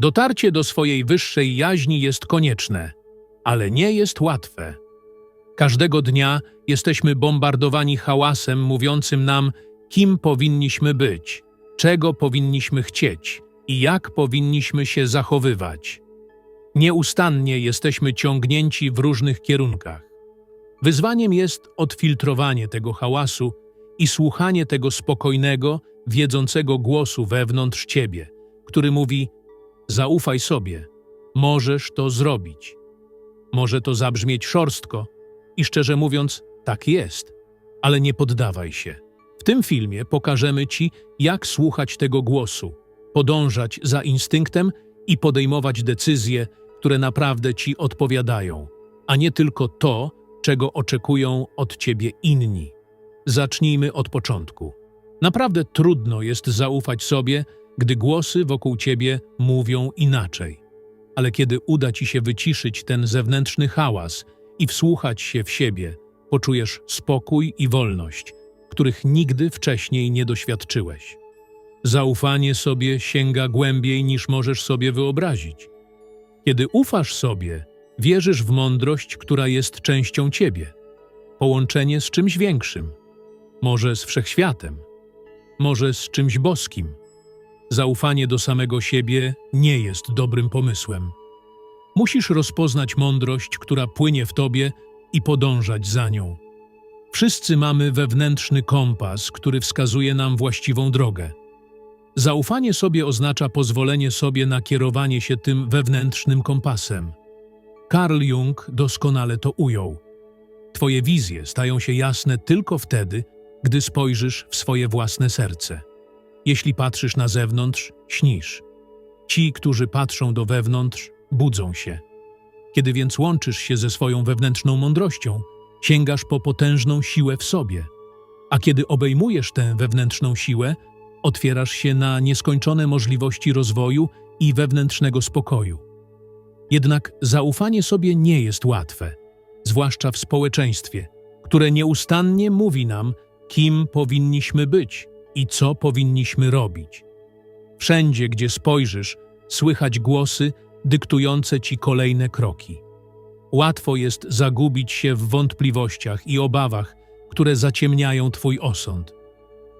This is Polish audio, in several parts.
Dotarcie do swojej wyższej jaźni jest konieczne, ale nie jest łatwe. Każdego dnia jesteśmy bombardowani hałasem mówiącym nam, kim powinniśmy być, czego powinniśmy chcieć i jak powinniśmy się zachowywać. Nieustannie jesteśmy ciągnięci w różnych kierunkach. Wyzwaniem jest odfiltrowanie tego hałasu i słuchanie tego spokojnego, wiedzącego głosu wewnątrz ciebie, który mówi: Zaufaj sobie, możesz to zrobić. Może to zabrzmieć szorstko i szczerze mówiąc, tak jest, ale nie poddawaj się. W tym filmie pokażemy Ci, jak słuchać tego głosu, podążać za instynktem i podejmować decyzje, które naprawdę Ci odpowiadają, a nie tylko to, czego oczekują od Ciebie inni. Zacznijmy od początku. Naprawdę trudno jest zaufać sobie, gdy głosy wokół Ciebie mówią inaczej. Ale kiedy uda Ci się wyciszyć ten zewnętrzny hałas i wsłuchać się w siebie, poczujesz spokój i wolność, których nigdy wcześniej nie doświadczyłeś. Zaufanie sobie sięga głębiej niż możesz sobie wyobrazić. Kiedy ufasz sobie, wierzysz w mądrość, która jest częścią ciebie. Połączenie z czymś większym, może z wszechświatem, może z czymś boskim. Zaufanie do samego siebie nie jest dobrym pomysłem. Musisz rozpoznać mądrość, która płynie w tobie i podążać za nią. Wszyscy mamy wewnętrzny kompas, który wskazuje nam właściwą drogę. Zaufanie sobie oznacza pozwolenie sobie na kierowanie się tym wewnętrznym kompasem. Carl Jung doskonale to ujął. Twoje wizje stają się jasne tylko wtedy, gdy spojrzysz w swoje własne serce. Jeśli patrzysz na zewnątrz, śnisz. Ci, którzy patrzą do wewnątrz, budzą się. Kiedy więc łączysz się ze swoją wewnętrzną mądrością, sięgasz po potężną siłę w sobie. A kiedy obejmujesz tę wewnętrzną siłę, otwierasz się na nieskończone możliwości rozwoju i wewnętrznego spokoju. Jednak zaufanie sobie nie jest łatwe, zwłaszcza w społeczeństwie, które nieustannie mówi nam, kim powinniśmy być i co powinniśmy robić. Wszędzie, gdzie spojrzysz, słychać głosy dyktujące ci kolejne kroki. Łatwo jest zagubić się w wątpliwościach i obawach, które zaciemniają Twój osąd.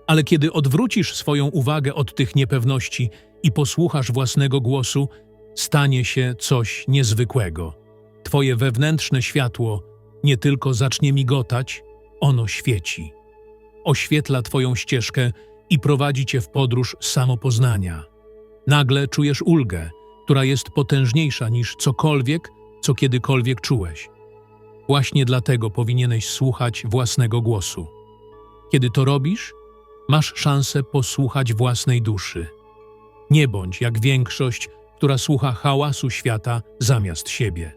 Ale kiedy odwrócisz swoją uwagę od tych niepewności i posłuchasz własnego głosu, stanie się coś niezwykłego. Twoje wewnętrzne światło nie tylko zacznie migotać, ono świeci. Oświetla Twoją ścieżkę i prowadzi Cię w podróż samopoznania. Nagle czujesz ulgę, która jest potężniejsza niż cokolwiek, co kiedykolwiek czułeś. Właśnie dlatego powinieneś słuchać własnego głosu. Kiedy to robisz, masz szansę posłuchać własnej duszy. Nie bądź jak większość, która słucha hałasu świata zamiast siebie.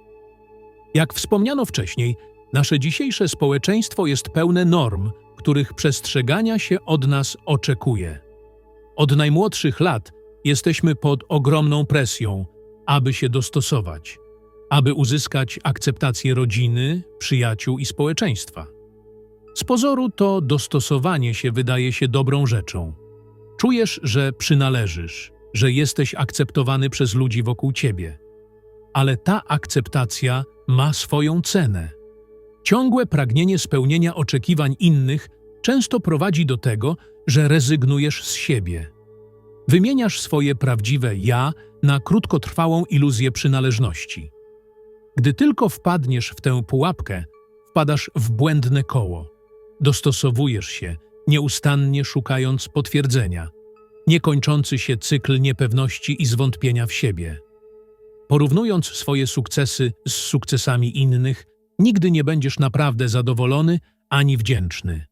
Jak wspomniano wcześniej, nasze dzisiejsze społeczeństwo jest pełne norm, których przestrzegania się od nas oczekuje. Od najmłodszych lat jesteśmy pod ogromną presją, aby się dostosować, aby uzyskać akceptację rodziny, przyjaciół i społeczeństwa. Z pozoru to dostosowanie się wydaje się dobrą rzeczą. Czujesz, że przynależysz, że jesteś akceptowany przez ludzi wokół ciebie. Ale ta akceptacja ma swoją cenę. Ciągłe pragnienie spełnienia oczekiwań innych często prowadzi do tego, że rezygnujesz z siebie. Wymieniasz swoje prawdziwe ja na krótkotrwałą iluzję przynależności. Gdy tylko wpadniesz w tę pułapkę, wpadasz w błędne koło. Dostosowujesz się, nieustannie szukając potwierdzenia, niekończący się cykl niepewności i zwątpienia w siebie. Porównując swoje sukcesy z sukcesami innych, nigdy nie będziesz naprawdę zadowolony ani wdzięczny.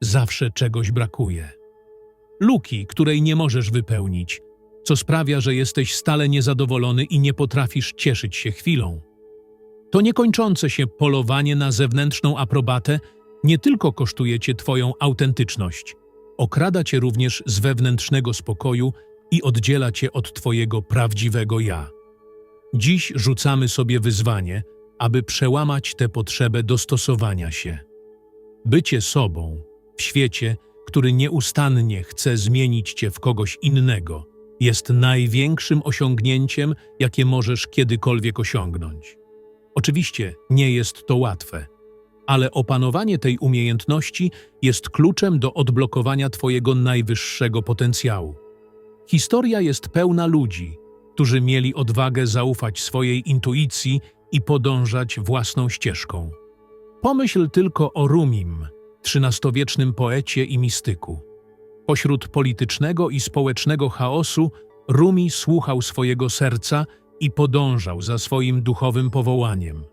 Zawsze czegoś brakuje. Luki, której nie możesz wypełnić, co sprawia, że jesteś stale niezadowolony i nie potrafisz cieszyć się chwilą. To niekończące się polowanie na zewnętrzną aprobatę nie tylko kosztuje cię twoją autentyczność, okrada cię również z wewnętrznego spokoju i oddziela cię od twojego prawdziwego ja. Dziś rzucamy sobie wyzwanie, aby przełamać tę potrzebę dostosowania się. Bycie sobą w świecie, który nieustannie chce zmienić cię w kogoś innego, jest największym osiągnięciem, jakie możesz kiedykolwiek osiągnąć. Oczywiście nie jest to łatwe, ale opanowanie tej umiejętności jest kluczem do odblokowania Twojego najwyższego potencjału. Historia jest pełna ludzi, którzy mieli odwagę zaufać swojej intuicji i podążać własną ścieżką. Pomyśl tylko o Rumim, XIII-wiecznym poecie i mistyku. Pośród politycznego i społecznego chaosu Rumi słuchał swojego serca i podążał za swoim duchowym powołaniem.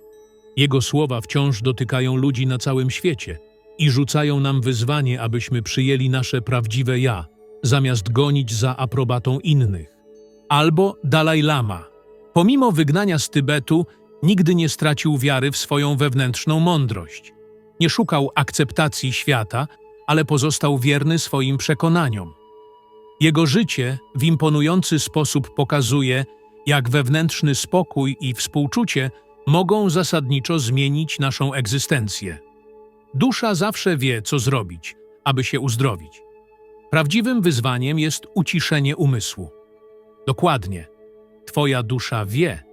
Jego słowa wciąż dotykają ludzi na całym świecie i rzucają nam wyzwanie, abyśmy przyjęli nasze prawdziwe ja, zamiast gonić za aprobatą innych. Albo Dalaj Lama. Pomimo wygnania z Tybetu, nigdy nie stracił wiary w swoją wewnętrzną mądrość. Nie szukał akceptacji świata, ale pozostał wierny swoim przekonaniom. Jego życie w imponujący sposób pokazuje, jak wewnętrzny spokój i współczucie mogą zasadniczo zmienić naszą egzystencję. Dusza zawsze wie, co zrobić, aby się uzdrowić. Prawdziwym wyzwaniem jest uciszenie umysłu. Dokładnie, Twoja dusza wie.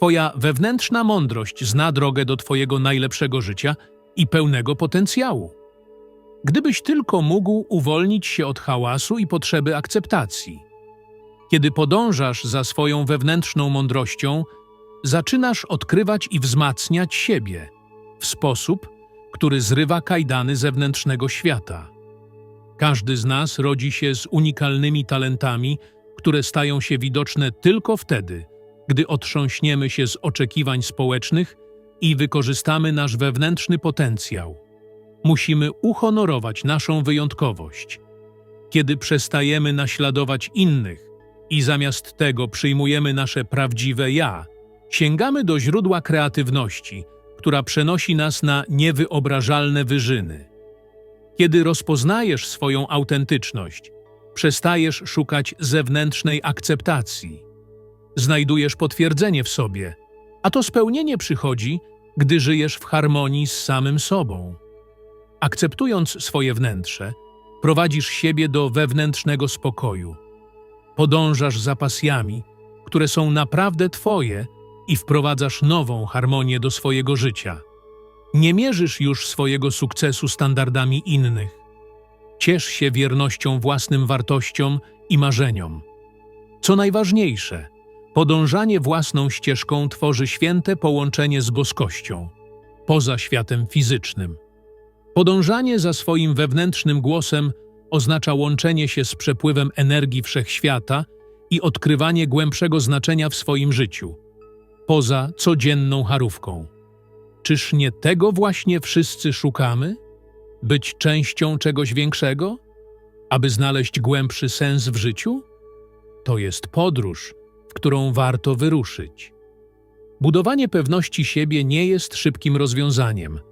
Twoja wewnętrzna mądrość zna drogę do Twojego najlepszego życia i pełnego potencjału. Gdybyś tylko mógł uwolnić się od hałasu i potrzeby akceptacji. Kiedy podążasz za swoją wewnętrzną mądrością, zaczynasz odkrywać i wzmacniać siebie w sposób, który zrywa kajdany zewnętrznego świata. Każdy z nas rodzi się z unikalnymi talentami, które stają się widoczne tylko wtedy, gdy otrząśniemy się z oczekiwań społecznych i wykorzystamy nasz wewnętrzny potencjał. Musimy uhonorować naszą wyjątkowość. Kiedy przestajemy naśladować innych i zamiast tego przyjmujemy nasze prawdziwe ja, sięgamy do źródła kreatywności, która przenosi nas na niewyobrażalne wyżyny. Kiedy rozpoznajesz swoją autentyczność, przestajesz szukać zewnętrznej akceptacji. Znajdujesz potwierdzenie w sobie, a to spełnienie przychodzi, gdy żyjesz w harmonii z samym sobą. Akceptując swoje wnętrze, prowadzisz siebie do wewnętrznego spokoju. Podążasz za pasjami, które są naprawdę Twoje i wprowadzasz nową harmonię do swojego życia. Nie mierzysz już swojego sukcesu standardami innych. Ciesz się wiernością własnym wartościom i marzeniom. Co najważniejsze, podążanie własną ścieżką tworzy święte połączenie z boskością, poza światem fizycznym. Podążanie za swoim wewnętrznym głosem oznacza łączenie się z przepływem energii wszechświata i odkrywanie głębszego znaczenia w swoim życiu, poza codzienną harówką. Czyż nie tego właśnie wszyscy szukamy? Być częścią czegoś większego? Aby znaleźć głębszy sens w życiu? To jest podróż, w którą warto wyruszyć. Budowanie pewności siebie nie jest szybkim rozwiązaniem –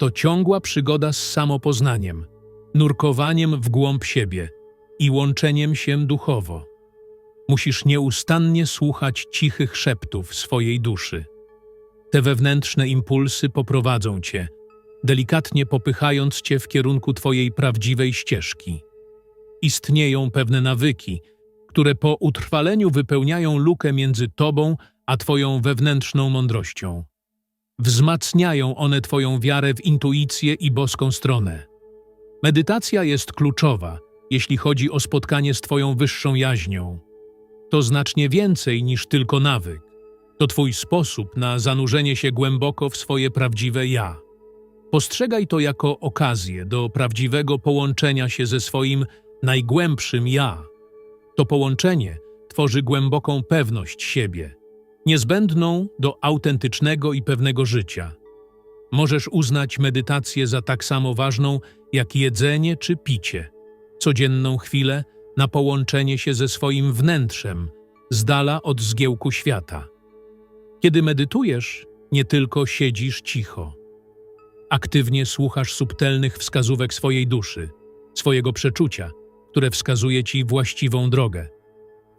to ciągła przygoda z samopoznaniem, nurkowaniem w głąb siebie i łączeniem się duchowo. Musisz nieustannie słuchać cichych szeptów swojej duszy. Te wewnętrzne impulsy poprowadzą cię, delikatnie popychając cię w kierunku twojej prawdziwej ścieżki. Istnieją pewne nawyki, które po utrwaleniu wypełniają lukę między tobą a twoją wewnętrzną mądrością. Wzmacniają one Twoją wiarę w intuicję i boską stronę. Medytacja jest kluczowa, jeśli chodzi o spotkanie z Twoją wyższą jaźnią. To znacznie więcej niż tylko nawyk. To Twój sposób na zanurzenie się głęboko w swoje prawdziwe ja. Postrzegaj to jako okazję do prawdziwego połączenia się ze swoim najgłębszym ja. To połączenie tworzy głęboką pewność siebie – niezbędną do autentycznego i pewnego życia. Możesz uznać medytację za tak samo ważną jak jedzenie czy picie, codzienną chwilę na połączenie się ze swoim wnętrzem, z dala od zgiełku świata. Kiedy medytujesz, nie tylko siedzisz cicho. Aktywnie słuchasz subtelnych wskazówek swojej duszy, swojego przeczucia, które wskazuje ci właściwą drogę.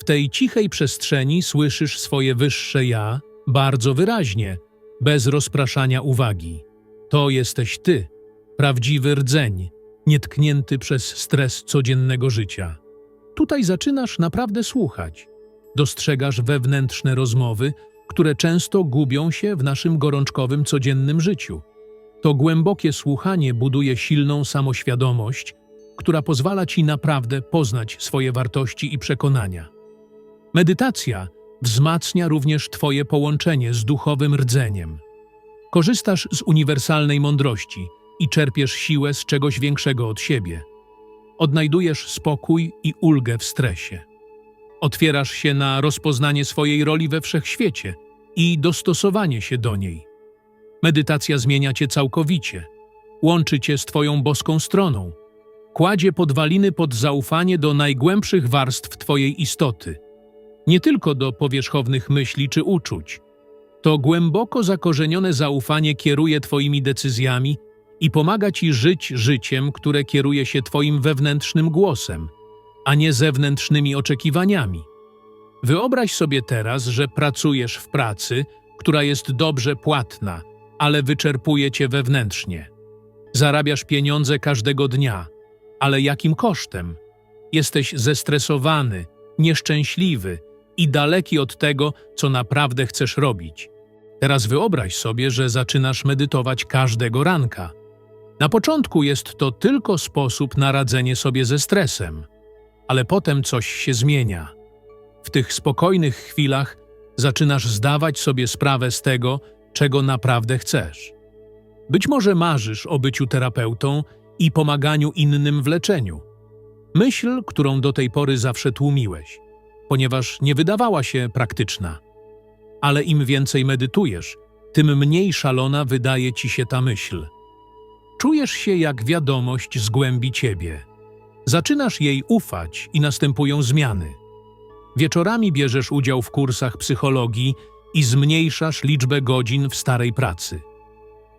W tej cichej przestrzeni słyszysz swoje wyższe ja bardzo wyraźnie, bez rozpraszania uwagi. To jesteś ty, prawdziwy rdzeń, nietknięty przez stres codziennego życia. Tutaj zaczynasz naprawdę słuchać. Dostrzegasz wewnętrzne rozmowy, które często gubią się w naszym gorączkowym codziennym życiu. To głębokie słuchanie buduje silną samoświadomość, która pozwala ci naprawdę poznać swoje wartości i przekonania. Medytacja wzmacnia również Twoje połączenie z duchowym rdzeniem. Korzystasz z uniwersalnej mądrości i czerpiesz siłę z czegoś większego od siebie. Odnajdujesz spokój i ulgę w stresie. Otwierasz się na rozpoznanie swojej roli we wszechświecie i dostosowanie się do niej. Medytacja zmienia cię całkowicie, łączy cię z Twoją boską stroną, kładzie podwaliny pod zaufanie do najgłębszych warstw Twojej istoty, nie tylko do powierzchownych myśli czy uczuć. To głęboko zakorzenione zaufanie kieruje Twoimi decyzjami i pomaga Ci żyć życiem, które kieruje się Twoim wewnętrznym głosem, a nie zewnętrznymi oczekiwaniami. Wyobraź sobie teraz, że pracujesz w pracy, która jest dobrze płatna, ale wyczerpuje cię wewnętrznie. Zarabiasz pieniądze każdego dnia, ale jakim kosztem? Jesteś zestresowany, nieszczęśliwy i daleki od tego, co naprawdę chcesz robić. Teraz wyobraź sobie, że zaczynasz medytować każdego ranka. Na początku jest to tylko sposób na radzenie sobie ze stresem, ale potem coś się zmienia. W tych spokojnych chwilach zaczynasz zdawać sobie sprawę z tego, czego naprawdę chcesz. Być może marzysz o byciu terapeutą i pomaganiu innym w leczeniu. Myśl, którą do tej pory zawsze tłumiłeś, ponieważ nie wydawała się praktyczna. Ale im więcej medytujesz, tym mniej szalona wydaje ci się ta myśl. Czujesz się jak wiadomość z głębi ciebie. Zaczynasz jej ufać i następują zmiany. Wieczorami bierzesz udział w kursach psychologii i zmniejszasz liczbę godzin w starej pracy.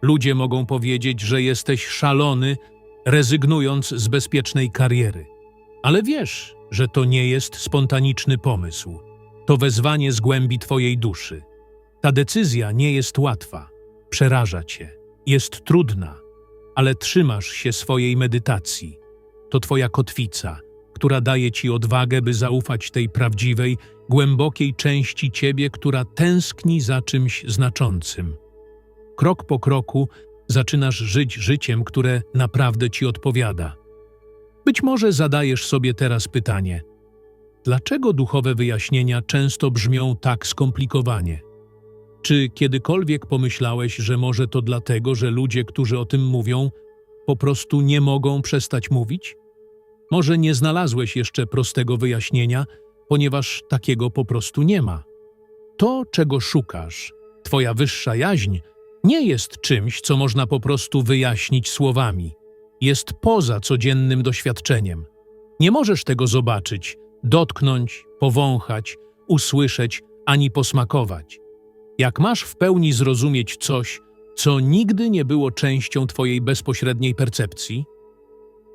Ludzie mogą powiedzieć, że jesteś szalony, rezygnując z bezpiecznej kariery. Ale wiesz, że to nie jest spontaniczny pomysł. To wezwanie z głębi Twojej duszy. Ta decyzja nie jest łatwa, przeraża Cię, jest trudna, ale trzymasz się swojej medytacji. To Twoja kotwica, która daje Ci odwagę, by zaufać tej prawdziwej, głębokiej części Ciebie, która tęskni za czymś znaczącym. Krok po kroku zaczynasz żyć życiem, które naprawdę Ci odpowiada. Być może zadajesz sobie teraz pytanie: dlaczego duchowe wyjaśnienia często brzmią tak skomplikowanie? Czy kiedykolwiek pomyślałeś, że może to dlatego, że ludzie, którzy o tym mówią, po prostu nie mogą przestać mówić? Może nie znalazłeś jeszcze prostego wyjaśnienia, ponieważ takiego po prostu nie ma. To, czego szukasz, Twoja wyższa jaźń, nie jest czymś, co można po prostu wyjaśnić słowami. Jest poza codziennym doświadczeniem. Nie możesz tego zobaczyć, dotknąć, powąchać, usłyszeć ani posmakować. Jak masz w pełni zrozumieć coś, co nigdy nie było częścią Twojej bezpośredniej percepcji?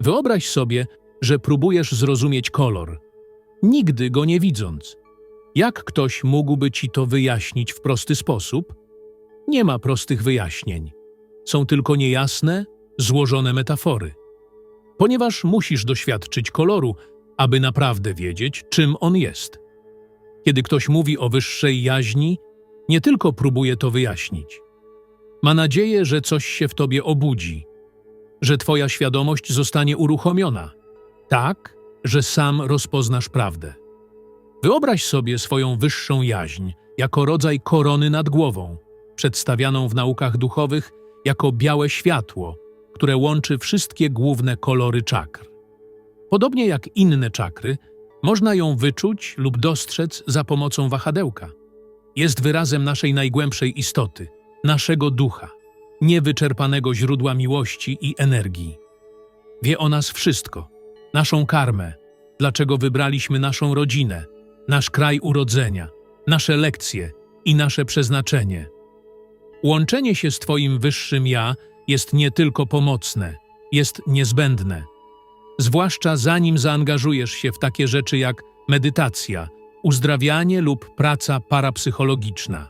Wyobraź sobie, że próbujesz zrozumieć kolor, nigdy go nie widząc. Jak ktoś mógłby ci to wyjaśnić w prosty sposób? Nie ma prostych wyjaśnień. Są tylko niejasne, złożone metafory. Ponieważ musisz doświadczyć koloru, aby naprawdę wiedzieć, czym on jest. Kiedy ktoś mówi o wyższej jaźni, nie tylko próbuje to wyjaśnić. Ma nadzieję, że coś się w tobie obudzi, że twoja świadomość zostanie uruchomiona, tak, że sam rozpoznasz prawdę. Wyobraź sobie swoją wyższą jaźń jako rodzaj korony nad głową, przedstawianą w naukach duchowych jako białe światło, które łączy wszystkie główne kolory czakr. Podobnie jak inne czakry, można ją wyczuć lub dostrzec za pomocą wahadełka. Jest wyrazem naszej najgłębszej istoty, naszego ducha, niewyczerpanego źródła miłości i energii. Wie o nas wszystko, naszą karmę, dlaczego wybraliśmy naszą rodzinę, nasz kraj urodzenia, nasze lekcje i nasze przeznaczenie. Łączenie się z Twoim wyższym ja jest nie tylko pomocne, jest niezbędne. Zwłaszcza zanim zaangażujesz się w takie rzeczy jak medytacja, uzdrawianie lub praca parapsychologiczna.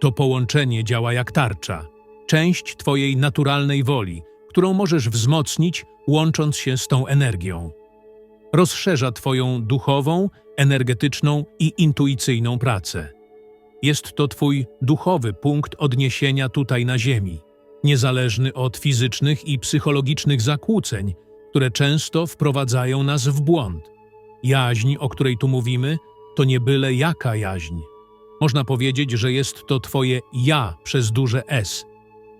To połączenie działa jak tarcza, część Twojej naturalnej woli, którą możesz wzmocnić, łącząc się z tą energią. rozszerza Twoją duchową, energetyczną i intuicyjną pracę. Jest to Twój duchowy punkt odniesienia tutaj na Ziemi, niezależny od fizycznych i psychologicznych zakłóceń, które często wprowadzają nas w błąd. Jaźń, o której tu mówimy, to nie byle jaka jaźń. Można powiedzieć, że jest to Twoje ja przez duże S.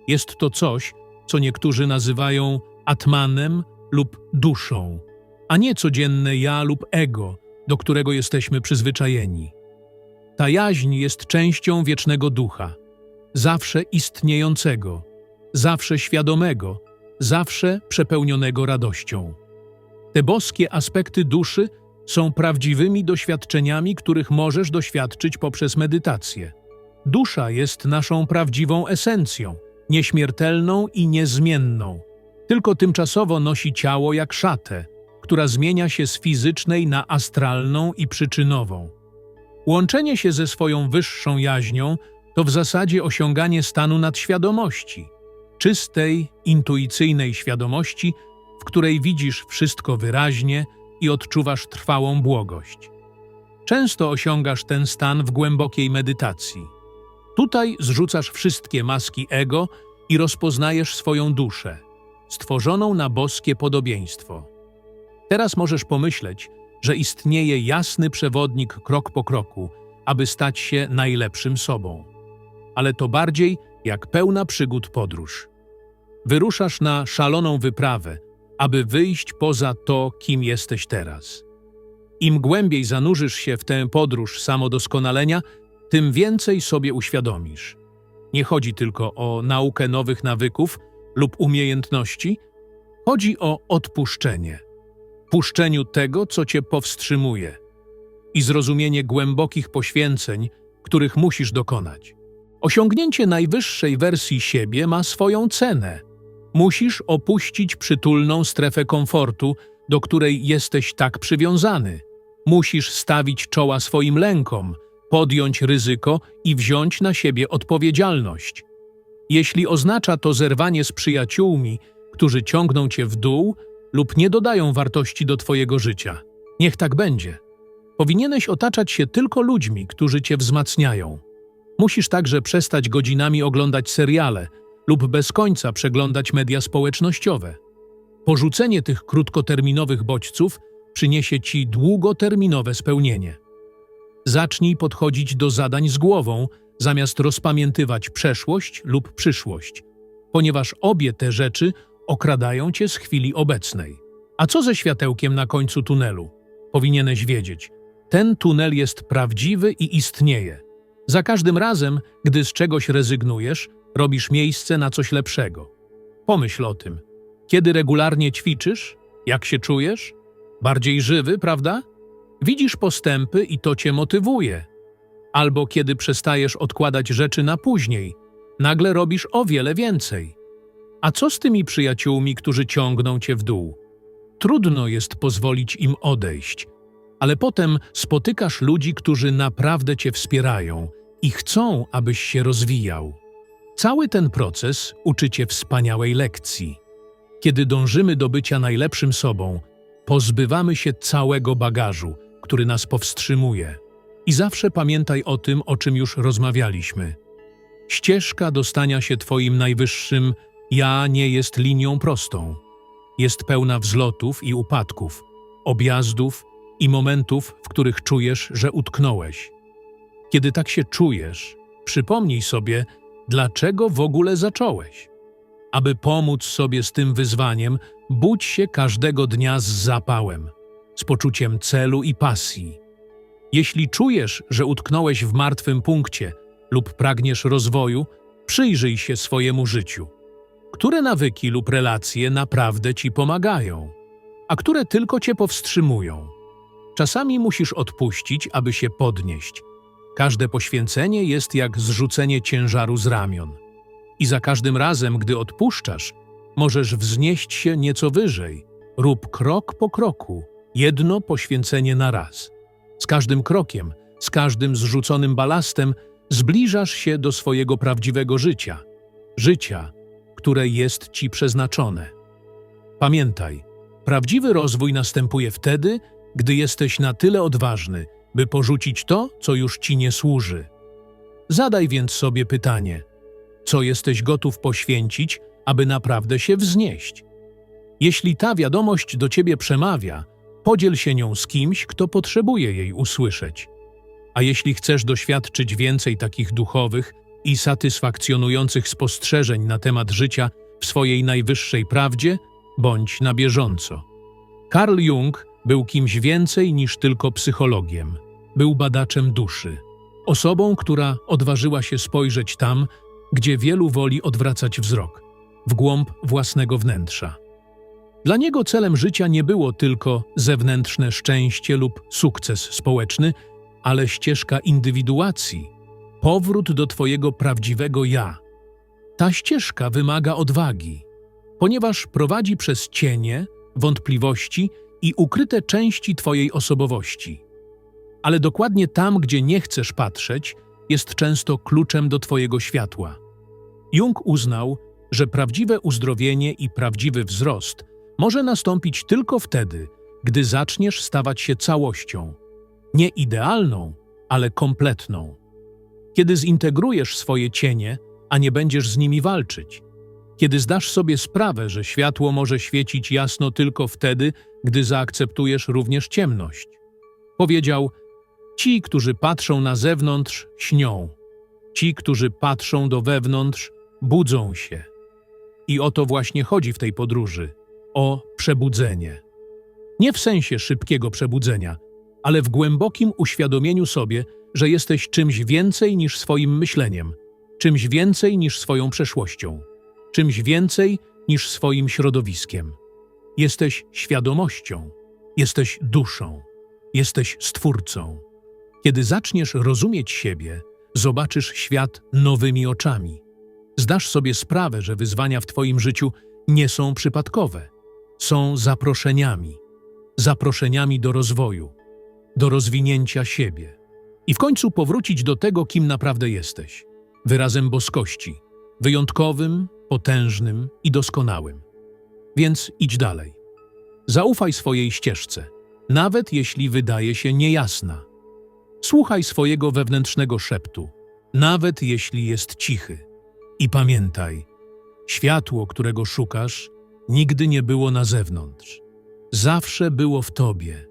Jest to coś, co niektórzy nazywają atmanem lub duszą, a nie codzienne ja lub ego, do którego jesteśmy przyzwyczajeni. Ta jaźń jest częścią wiecznego ducha, zawsze istniejącego, zawsze świadomego, zawsze przepełnionego radością. Te boskie aspekty duszy są prawdziwymi doświadczeniami, których możesz doświadczyć poprzez medytację. Dusza jest naszą prawdziwą esencją, nieśmiertelną i niezmienną. Tylko tymczasowo nosi ciało jak szatę, która zmienia się z fizycznej na astralną i przyczynową. Łączenie się ze swoją wyższą jaźnią to w zasadzie osiąganie stanu nadświadomości, czystej, intuicyjnej świadomości, w której widzisz wszystko wyraźnie i odczuwasz trwałą błogość. Często osiągasz ten stan w głębokiej medytacji. Tutaj zrzucasz wszystkie maski ego i rozpoznajesz swoją duszę, stworzoną na boskie podobieństwo. Teraz możesz pomyśleć, że istnieje jasny przewodnik krok po kroku, aby stać się najlepszym sobą. Ale to bardziej jak pełna przygód podróż. Wyruszasz na szaloną wyprawę, aby wyjść poza to, kim jesteś teraz. Im głębiej zanurzysz się w tę podróż samodoskonalenia, tym więcej sobie uświadomisz. Nie chodzi tylko o naukę nowych nawyków lub umiejętności, chodzi o odpuszczenie. Puszczeniu tego, co cię powstrzymuje i zrozumienie głębokich poświęceń, których musisz dokonać. Osiągnięcie najwyższej wersji siebie ma swoją cenę. Musisz opuścić przytulną strefę komfortu, do której jesteś tak przywiązany. Musisz stawić czoła swoim lękom, podjąć ryzyko i wziąć na siebie odpowiedzialność. Jeśli oznacza to zerwanie z przyjaciółmi, którzy ciągną cię w dół lub nie dodają wartości do twojego życia, niech tak będzie. Powinieneś otaczać się tylko ludźmi, którzy cię wzmacniają. Musisz także przestać godzinami oglądać seriale lub bez końca przeglądać media społecznościowe. Porzucenie tych krótkoterminowych bodźców przyniesie ci długoterminowe spełnienie. Zacznij podchodzić do zadań z głową, zamiast rozpamiętywać przeszłość lub przyszłość, ponieważ obie te rzeczy okradają cię z chwili obecnej. A co ze światełkiem na końcu tunelu? Powinieneś wiedzieć. Ten tunel jest prawdziwy i istnieje. Za każdym razem, gdy z czegoś rezygnujesz, robisz miejsce na coś lepszego. Pomyśl o tym. Kiedy regularnie ćwiczysz, jak się czujesz? Bardziej żywy, prawda? Widzisz postępy i to cię motywuje. Albo kiedy przestajesz odkładać rzeczy na później, nagle robisz o wiele więcej. A co z tymi przyjaciółmi, którzy ciągną cię w dół? Trudno jest pozwolić im odejść, ale potem spotykasz ludzi, którzy naprawdę cię wspierają i chcą, abyś się rozwijał. Cały ten proces uczy cię wspaniałej lekcji. Kiedy dążymy do bycia najlepszym sobą, pozbywamy się całego bagażu, który nas powstrzymuje. I zawsze pamiętaj o tym, o czym już rozmawialiśmy. Ścieżka do stania się Twoim najwyższym ja nie jest linią prostą. Jest pełna wzlotów i upadków, objazdów i momentów, w których czujesz, że utknąłeś. Kiedy tak się czujesz, przypomnij sobie, dlaczego w ogóle zacząłeś. Aby pomóc sobie z tym wyzwaniem, budź się każdego dnia z zapałem, z poczuciem celu i pasji. Jeśli czujesz, że utknąłeś w martwym punkcie lub pragniesz rozwoju, przyjrzyj się swojemu życiu. Które nawyki lub relacje naprawdę ci pomagają, a które tylko cię powstrzymują? Czasami musisz odpuścić, aby się podnieść. Każde poświęcenie jest jak zrzucenie ciężaru z ramion. I za każdym razem, gdy odpuszczasz, możesz wznieść się nieco wyżej. Rób krok po kroku, jedno poświęcenie na raz. Z każdym krokiem, z każdym zrzuconym balastem zbliżasz się do swojego prawdziwego życia. Życia, które jest ci przeznaczone. Pamiętaj, Prawdziwy rozwój następuje wtedy, gdy jesteś na tyle odważny, by porzucić to, co już ci nie służy. Zadaj więc sobie pytanie: co jesteś gotów poświęcić, aby naprawdę się wznieść? Jeśli ta wiadomość do ciebie przemawia, podziel się nią z kimś, kto potrzebuje jej usłyszeć. A jeśli chcesz doświadczyć więcej takich duchowych i satysfakcjonujących spostrzeżeń na temat życia w swojej najwyższej prawdzie, bądź na bieżąco. Carl Jung był kimś więcej niż tylko psychologiem. Był badaczem duszy. Osobą, która odważyła się spojrzeć tam, gdzie wielu woli odwracać wzrok, w głąb własnego wnętrza. Dla niego celem życia nie było tylko zewnętrzne szczęście lub sukces społeczny, ale ścieżka indywiduacji, powrót do Twojego prawdziwego ja. Ta ścieżka wymaga odwagi, ponieważ prowadzi przez cienie, wątpliwości i ukryte części Twojej osobowości. Ale dokładnie tam, gdzie nie chcesz patrzeć, jest często kluczem do Twojego światła. Jung uznał, że prawdziwe uzdrowienie i prawdziwy wzrost może nastąpić tylko wtedy, gdy zaczniesz stawać się całością. Nie idealną, ale kompletną. Kiedy zintegrujesz swoje cienie, a nie będziesz z nimi walczyć. Kiedy zdasz sobie sprawę, że światło może świecić jasno tylko wtedy, gdy zaakceptujesz również ciemność. Powiedział: Ci, którzy patrzą na zewnątrz, śnią. Ci, którzy patrzą do wewnątrz, budzą się. I o to właśnie chodzi w tej podróży o przebudzenie. Nie w sensie szybkiego przebudzenia, ale w głębokim uświadomieniu sobie, że jesteś czymś więcej niż swoim myśleniem, czymś więcej niż swoją przeszłością, czymś więcej niż swoim środowiskiem. Jesteś świadomością, jesteś duszą, jesteś stwórcą. Kiedy zaczniesz rozumieć siebie, zobaczysz świat nowymi oczami. Zdasz sobie sprawę, że wyzwania w Twoim życiu nie są przypadkowe. Są zaproszeniami. Zaproszeniami do rozwoju, do rozwinięcia siebie. I w końcu powrócić do tego, kim naprawdę jesteś. Wyrazem boskości, wyjątkowym, potężnym i doskonałym. Więc idź dalej. Zaufaj swojej ścieżce, nawet jeśli wydaje się niejasna. Słuchaj swojego wewnętrznego szeptu, nawet jeśli jest cichy. I pamiętaj, światło, którego szukasz, nigdy nie było na zewnątrz. Zawsze było w tobie.